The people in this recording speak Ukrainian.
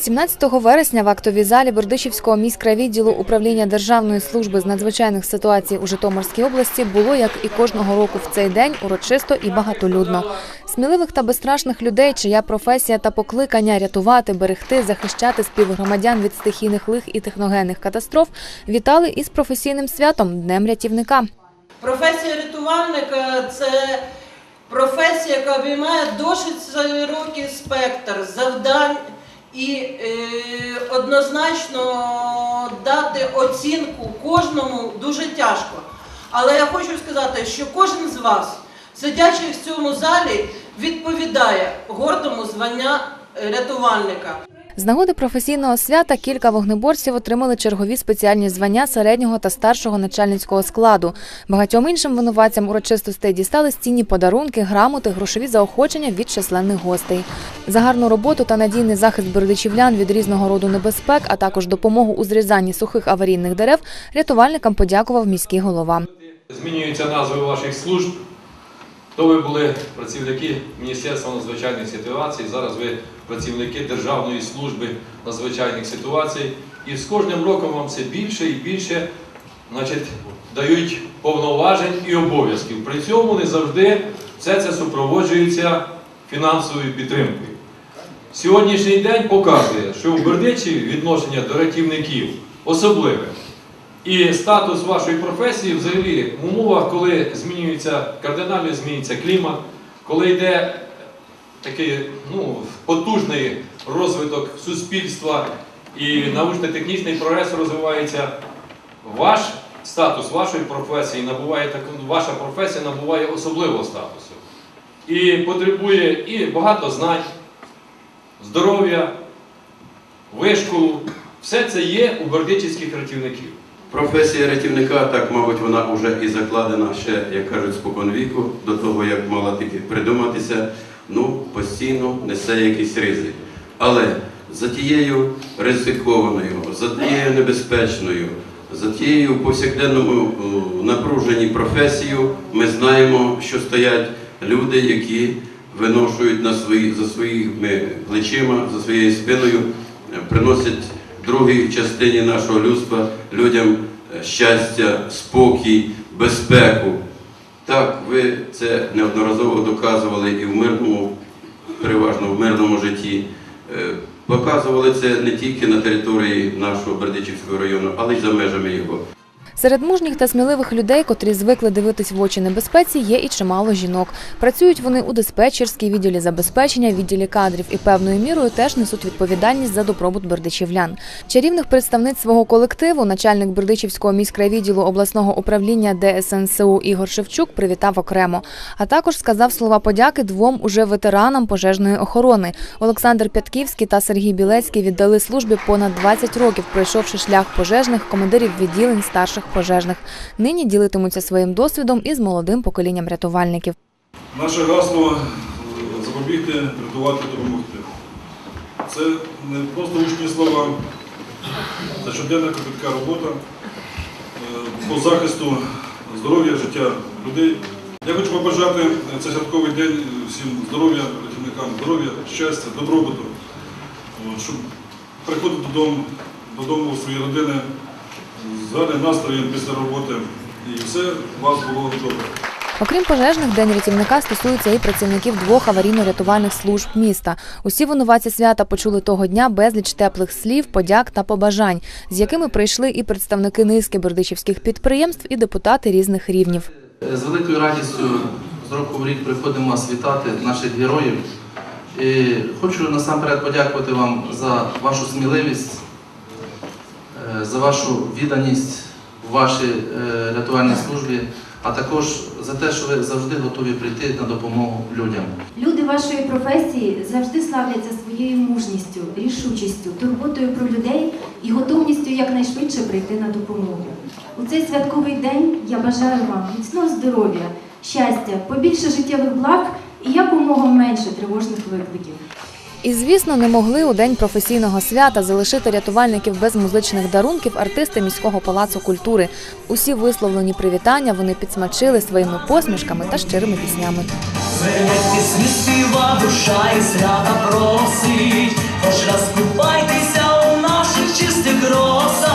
17 вересня в актовій залі Бердичівського міськрайвідділу управління Державної служби з надзвичайних ситуацій у Житомирській області було, як і кожного року в цей день, урочисто і багатолюдно. Сміливих та безстрашних людей, чия професія та покликання рятувати, берегти, захищати співгромадян від стихійних лих і техногенних катастроф, вітали із професійним святом Днем рятівника. Професія рятувальника це професія, яка обіймає досить широкий спектр завдань і е, однозначно дати оцінку кожному дуже тяжко. Але я хочу сказати, що кожен з вас, сидячи в цьому залі, відповідає гордому звання рятувальника. З нагоди професійного свята кілька вогнеборців отримали чергові спеціальні звання середнього та старшого начальницького складу. Багатьом іншим винуватцям урочистостей дістали цінні подарунки, грамоти, грошові заохочення від численних гостей. За гарну роботу та надійний захист бердичівлян від різного роду небезпек, а також допомогу у зрізанні сухих аварійних дерев, рятувальникам подякував міський голова. Змінюються назви ваших служб. То ви були працівники Міністерства надзвичайних ситуацій, зараз ви працівники Державної служби надзвичайних ситуацій. І з кожним роком вам все більше і більше дають повноважень і обов'язків. При цьому не завжди все це супроводжується фінансовою підтримкою. Сьогоднішній день показує, що у Бердичеві відношення до рятівників особливе. І статус вашої професії взагалі в умовах, коли змінюється, кардинально змінюється клімат, коли йде такий ну, потужний розвиток суспільства і научно-технічний прогрес розвивається, ваш статус вашої професії набуває ваша професія набуває особливого статусу. І потребує і багато знань, здоров'я, вишколу. Все це є у бердичівських рятівників. Професія рятівника, так, мабуть, вона вже і закладена ще, як кажуть, спокон віку, до того, як мала тільки придуматися, ну, постійно несе якісь ризик. Але за тією ризикованою, за тією небезпечною, за тією повсякденному о, напруженій професією ми знаємо, що стоять люди, які виношують на свої, за своїми плечима, за своєю спиною, е, приносять другій частині нашого людства людям е, щастя, спокій, безпеку. Так, ви це неодноразово доказували і в мирному, переважно в мирному житті. Е, Показували це не тільки на території нашого Бердичівського району, але й за межами його. Серед мужніх та сміливих людей, котрі звикли дивитись в очі небезпеці, є і чимало жінок. Працюють вони у диспетчерській відділі забезпечення, відділі кадрів і певною мірою теж несуть відповідальність за добробут бердичівлян. Чарівних представниць свого колективу начальник Бердичівського міськрайвідділу обласного управління ДСНСУ Ігор Шевчук привітав окремо, а також сказав слова подяки двом уже ветеранам пожежної охорони. Олександр Пятківський та Сергій Білецький віддали службі понад 20 років, пройшовши шлях пожежних командирів відділень старших пожежних. Нині ділитимуться своїм досвідом із молодим поколінням рятувальників. Наше гасло е, запобігти, рятувати, допомогти. Це не просто учні слова, це щоденна кропітка робота е, по захисту здоров'я, життя людей. Я хочу побажати цей святковий день всім здоров'я, працівникам здоров'я, щастя, добробуту, щоб приходити додому, додому в свої родини з гарним після роботи і все у вас було добре. Окрім пожежних, день рятівника стосується і працівників двох аварійно-рятувальних служб міста. Усі винуватці свята почули того дня безліч теплих слів, подяк та побажань, з якими прийшли і представники низки бердичівських підприємств, і депутати різних рівнів. З великою радістю з року в рік приходимо вас вітати, наших героїв. І хочу насамперед подякувати вам за вашу сміливість, за вашу відданість в вашій е, рятувальній службі, а також за те, що ви завжди готові прийти на допомогу людям. Люди вашої професії завжди славляться своєю мужністю, рішучістю, турботою про людей і готовністю якнайшвидше прийти на допомогу. У цей святковий день я бажаю вам міцного здоров'я, щастя, побільше життєвих благ і якомога менше тривожних викликів. І, звісно, не могли у день професійного свята залишити рятувальників без музичних дарунків артисти міського палацу культури. Усі висловлені привітання вони підсмачили своїми посмішками та щирими піснями. Світила душа і просить, хоч розкупайтеся у наших чистих росах.